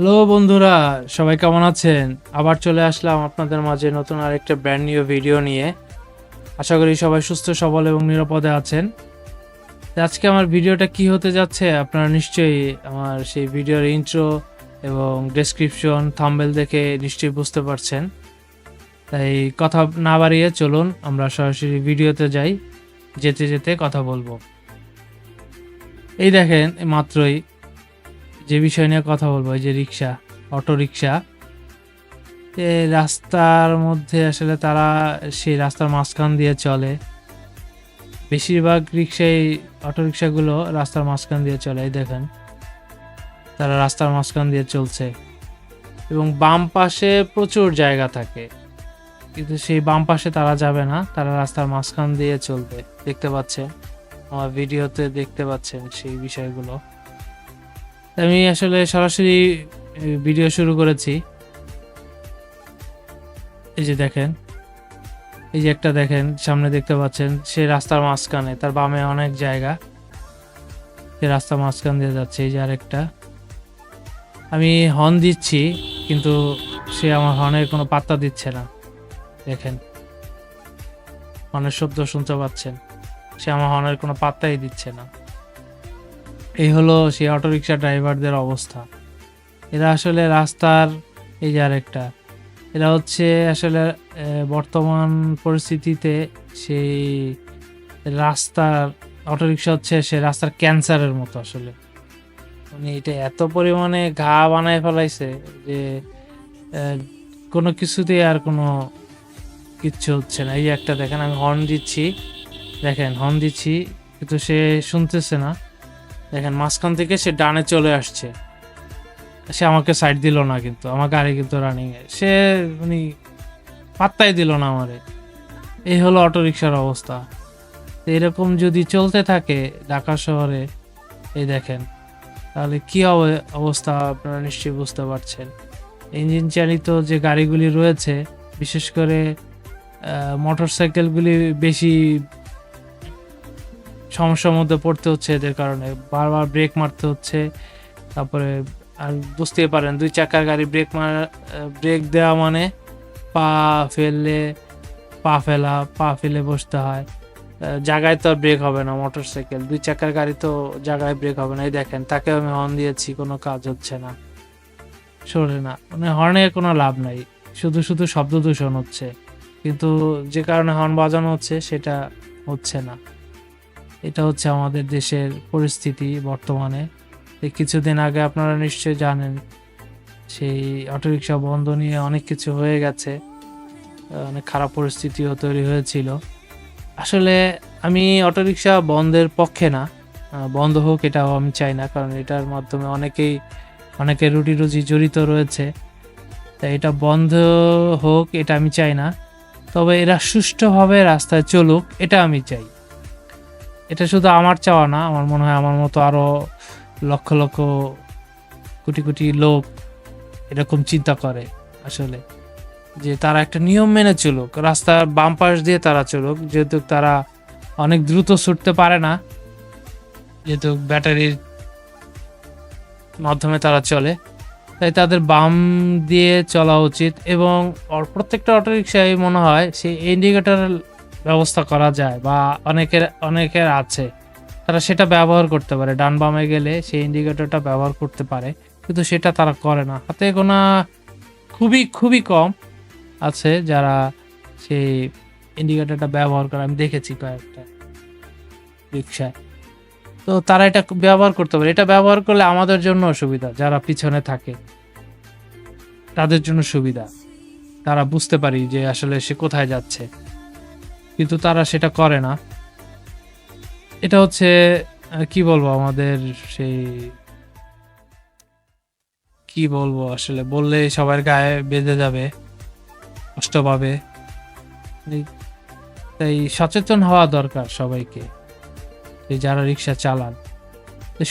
Hello বন্ধুরা, সবাই কেমন আছেন? আবার চলে আসলাম আপনাদের মাঝে নতুন আরেকটা ব্র্যান্ড নিউ ভিডিও নিয়ে। আশা করি সবাই সুস্থ, সবল এবং নিরাপদে আছেন। আজকে আমার ভিডিওটা কি হতে যাচ্ছে আপনারা নিশ্চয়ই আমার সেই ভিডিওর ইন্ট্রো এবং ডেসক্রিপশন থাম্বেল দেখে নিশ্চয়ই বুঝতে পারছেন। তাই কথা না বাড়িয়ে চলুন, আমরা সরাসরি ভিডিওতে যাই। যেতে যেতে কথা বলব। এই দেখেন মাত্রই যে বিষয় নিয়ে কথা বলব, এই যে রিক্সা অটো রিক্সা রাস্তার মধ্যে আসলে তারা সেই রাস্তার মাঝখান দিয়ে চলে। বেশিরভাগ রিক্সাই অটো রিক্সাগুলো রাস্তার মাঝখান দিয়ে চলে, এই দেখেন। তারা রাস্তার মাঝখান দিয়ে চলছে। এবং বাম পাশে প্রচুর জায়গা থাকে। কিন্তু সেই বাম পাশে তারা যাবে না, তারা রাস্তার মাঝখান দিয়ে চলবে। দেখতে পাচ্ছেন? আমার ভিডিওতে দেখতে পাচ্ছেন সেই বিষয়গুলো। আমি আসলে সরাসরি ভিডিও শুরু করেছি। এই যে দেখেন, এই যে একটা দেখেন, সামনে দেখতে পাচ্ছেন, সে রাস্তার মাঝখানে, তার বামে অনেক জায়গা। সে রাস্তার মাঝখান দিয়ে যাচ্ছে, এই যে আরেকটা। আমি হর্ন দিচ্ছি, কিন্তু সে আমার হর্নের কোনো পাত্তা দিচ্ছে না। দেখেন হর্নের শব্দ শুনতে পাচ্ছেন। সে আমার হর্নের কোনো পাত্তাই দিচ্ছে না। এই হলো সেই অটোরিকশা ড্রাইভারদের অবস্থা। এরা আসলে রাস্তার এই যে আরেকটা, এরা হচ্ছে আসলে বর্তমান পরিস্থিতিতে সেই রাস্তার, অটোরিকশা হচ্ছে সে রাস্তার ক্যান্সারের মতো আসলে। মানে এটা এত পরিমাণে ঘা বানায় ফেলাইছে যে কোনো কিছুতে আর কোনো কিচ্ছু হচ্ছে না। এই একটা দেখেন, আমি হর্ন দিচ্ছি। দেখেন হর্ন দিচ্ছি, কিন্তু সে শুনতেছে না। দেখেন, মাঝখান থেকে সে ডানে চলে আসছে। সে আমাকে সাইড দিল না কিন্তু, আমার গাড়ি কিন্তু রানিং এ। সে মানে পাত্তাই দিল না আমারে। এই হলো অটো রিক্সার অবস্থা এরকম যদি চলতে থাকে ঢাকা শহরে, এই দেখেন, তাহলে কি অব- অবস্থা আপনারা নিশ্চয়ই বুঝতে পারছেন। ইঞ্জিন চালিত যে গাড়িগুলি রয়েছে, বিশেষ করে মোটর সাইকেলগুলি বেশি সমস্যার মধ্যে পড়তে হচ্ছে এদের কারণে। বারবার ব্রেক মারতে হচ্ছে। তারপরে আর বুঝতেই পারেন, দুই চাকার গাড়ি ব্রেক মার ব্রেক দেওয়া মানে পা ফেললে পা ফেলা, পা ফেলে বসতে হয়। জায়গায় তো আর ব্রেক হবে না মোটর সাইকেল দুই চাকার গাড়ি তো জায়গায় ব্রেক হবে না। এই দেখেন, তাকে আমি হর্ন দিয়েছি, কোনো কাজ হচ্ছে না। সরে না মানে হর্নের কোনো লাভ নাই। শুধু শুধু শব্দ দূষণ হচ্ছে। কিন্তু যে কারণে হর্ন বাজানো হচ্ছে, সেটা হচ্ছে না। এটা হচ্ছে আমাদের দেশের পরিস্থিতি বর্তমানে। কিছুদিন আগে আপনারা নিশ্চয়ই জানেন, সেই অটোরিকশা বন্ধ নিয়ে অনেক কিছু হয়ে গেছে অনেক খারাপ পরিস্থিতিও তৈরি হয়েছিল। আসলে আমি অটোরিকশা বন্ধের পক্ষে না বন্ধ হোক এটাও আমি চাই না, কারণ এটার মাধ্যমে অনেকেই অনেকের রুটি রুজি জড়িত রয়েছে। তাই এটা বন্ধ হোক এটা আমি চাই না, তবে এরা সুষ্ঠুভাবে রাস্তায় চলুক, এটা আমি চাই। এটা শুধু আমার চাওয়া না, আমার মনে হয় আমার মতো আরও লক্ষ লক্ষ কোটি কোটি লোক এরকম চিন্তা করে আসলে। যে তারা একটা নিয়ম মেনে চলুক, রাস্তার বাম পাশ দিয়ে তারা চলুক, যেহেতু তারা অনেক দ্রুত ছুটতে পারে না, যেহেতু ব্যাটারির মাধ্যমে তারা চলে, তাই তাদের বাম দিয়ে চলা উচিত এবং প্রত্যেকটা অটোরিকশায় মনে হয় সেই ইন্ডিকেটর ব্যবস্থা করা যায় বা অনেকের অনেকের আছে, তারা সেটা ব্যবহার করতে পারে। ডান বামে গেলে সেই ইন্ডিকেটরটা ব্যবহার করতে পারে, কিন্তু সেটা তারা করে না। হাতে গোনা খুবই খুবই কম আছে যারা সেই ইন্ডিকেটরটা ব্যবহার করে। আমি দেখেছি কয়েকটা রিক্সায় তো তারা এটা ব্যবহার করতে পারে। এটা ব্যবহার করলে আমাদের জন্য সুবিধা যারা পিছনে থাকে। তাদের জন্য সুবিধা। তারা বুঝতে পারি যে আসলে সে কোথায় যাচ্ছে। কিন্তু তারা সেটা করে না। এটা হচ্ছে কি বলব আমাদের সেই, কি বলব আসলে, বললে সবার গায়ে বেঁধে যাবে, কষ্ট পাবে। তাই সচেতন হওয়া দরকার সবাইকে যারা রিক্সা চালান।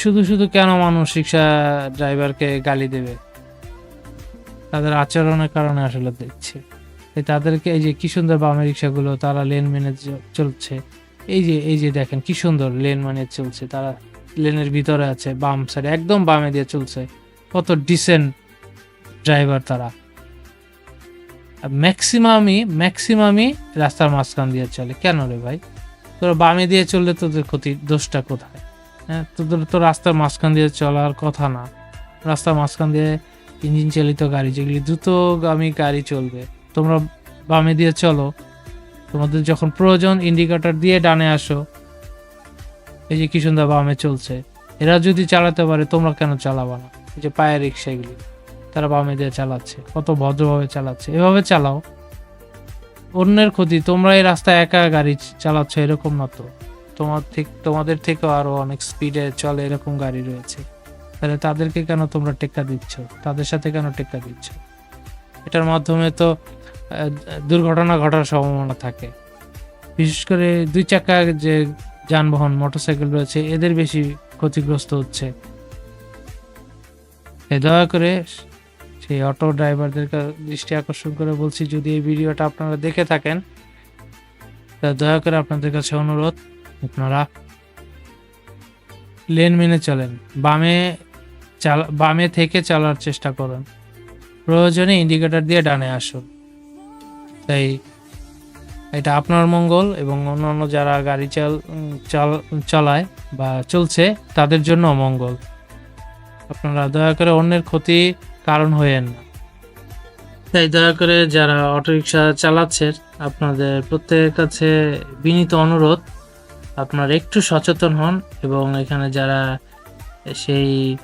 শুধু শুধু কেন মানুষ রিক্সা ড্রাইভারকে গালি দেবে? তাদের আচরণের কারণে আসলে দেখছে। তাদেরকে, এই যে কি সুন্দর বামে রিক্সাগুলো, তারা লেন মেনে চলছে। এই যে এই যে দেখেন কি সুন্দর লেন মানে চলছে। তারা লেনের ভিতরে আছে, বাম সাইডে একদম বামে দিয়ে চলছে। কত ডিসেন্ট ড্রাইভার তারা। ম্যাক্সিমামই ম্যাক্সিমামই রাস্তার মাঝখান দিয়ে চলে। কেন রে ভাই? তোরা বামে দিয়ে চললে তোদের ক্ষতি, দোষটা কোথায়? হ্যাঁ তোদের তো রাস্তার মাঝখান দিয়ে চলার কথা না। রাস্তার মাঝখান দিয়ে ইঞ্জিন চালিত গাড়ি, যেগুলি দ্রুতগামী গাড়ি চলবে। তোমরা বামে দিয়ে চলো। তোমাদের যখন প্রয়োজন ইন্ডিকেটর দিয়ে ডানে আসো। এই যে কি সুন্দর বামে চলছে। এরা যদি চালাতে পারে, তোমরা কেন চালাবা না? এই যে পায়ের রিক্সাগুলি, তারা বামে দিয়ে চালাচ্ছে। কত ভদ্রভাবে চালাচ্ছে। এভাবে চালাও। অন্যের ক্ষতি তোমরা এই রাস্তায় একা গাড়ি চালাচ্ছ, এরকম না তো। তোমার ঠিক, তোমাদের থেকেও আরও অনেক স্পিডে চলে এরকম গাড়ি রয়েছে। তাহলে তাদেরকে কেন তোমরা টেক্কা দিচ্ছ? তাদের সাথে কেন টেক্কা দিচ্ছ? এটার মাধ্যমে তো দুর্ঘটনা ঘটার সম্ভাবনা থাকে। বিশেষ করে দুই চাকা যে যানবাহন, মোটরসাইকেল রয়েছে, এদের বেশি ক্ষতিগ্রস্ত হচ্ছে। দয়া করে সেই অটো ড্রাইভারদের দৃষ্টি আকর্ষণ করে বলছি, যদি এই ভিডিওটা আপনারা দেখে থাকেন, তা দয়া করে আপনাদের কাছে অনুরোধ, আপনারা লেন মেনে চলেন। বামে চালা, বামে থেকে চালার চেষ্টা করুন। প্রয়োজনে ইন্ডিকেটর দিয়ে ডানে আসুন। তাই এটা আপনার মঙ্গল এবং অন্যান্য যারা গাড়ি চাল চাল- চালায় বা চলছে, তাদের জন্য মঙ্গল। আপনারা দয়া করে অন্যের ক্ষতি কারণ হয়েন না। তাই দয়া করে যারা অটোরিকশা চালাচ্ছেন আপনাদের প্রত্যেকের কাছে বিনীত অনুরোধ, আপনারা একটু সচেতন হন এবং এখানে যারা সেই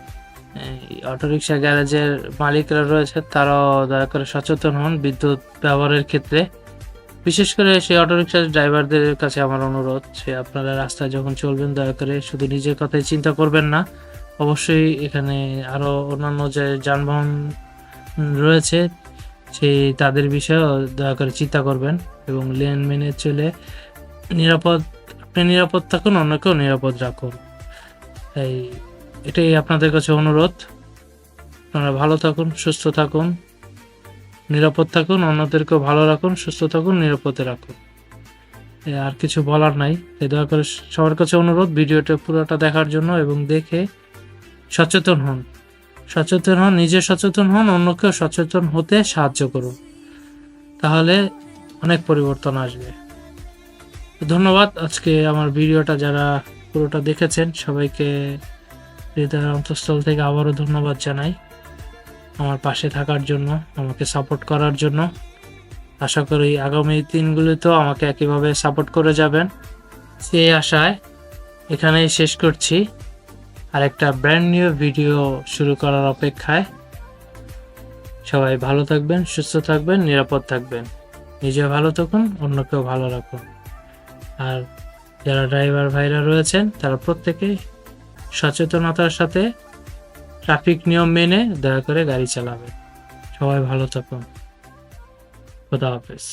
অটোরিকশা গ্যারেজের মালিকরা রয়েছে, তারাও দয়া করে সচেতন হন বিদ্যুৎ ব্যবহারের ক্ষেত্রে। বিশেষ করে সেই অটোরিকশা ড্রাইভারদের কাছে আমার অনুরোধ সে আপনারা রাস্তায় যখন চলবেন, দয়া করে শুধু নিজের কথাই চিন্তা করবেন না। অবশ্যই এখানে আরও অন্যান্য যে যানবাহন রয়েছে, সেই তাদের বিষয়েও দয়া করে চিন্তা করবেন এবং লেন মেনে চলে নিরাপদ, আপনি নিরাপদ থাকুন অন্যকেও নিরাপদ রাখুন। এই এটাই আপনাদের কাছে অনুরোধ। আপনারা ভালো থাকুন, সুস্থ থাকুন, নিরাপদ থাকুন, অন্যদেরকেও ভালো রাখুন, সুস্থ থাকুন, নিরাপদে রাখুন। আর কিছু বলার নাই। তাই দয়া করে সবার কাছে অনুরোধ ভিডিওটা পুরোটা দেখার জন্য এবং দেখে সচেতন হন। সচেতন হন, নিজে সচেতন হন, অন্যকেও সচেতন হতে সাহায্য করুন। তাহলে অনেক পরিবর্তন আসবে। ধন্যবাদ। আজকে আমার ভিডিওটা যারা পুরোটা দেখেছেন, সবাইকে হৃদয়ের অন্তঃস্থল থেকে আবারও ধন্যবাদ জানাই আমার পাশে থাকার জন্য, আমাকে সাপোর্ট করার জন্য। আশা করি আগামী দিনগুলিতেও আমাকে একইভাবে সাপোর্ট করে যাবেন। সেই আশায় এখানেই শেষ করছি। আর একটা ব্র্যান্ড নিউ ভিডিও শুরু করার অপেক্ষায়। সবাই ভালো থাকবেন, সুস্থ থাকবেন, নিরাপদ থাকবেন। নিজে ভালো থাকুন, অন্যকেও ভালো রাখুন। আর যারা ড্রাইভার ভাইরা রয়েছেন, তারা প্রত্যেকেই সচেতনতার সাথে ট্রাফিক নিয়ম মেনে দয়া করে গাড়ি চালাবে। সবাই ভালো থাকুন। খোদা হাফেজ।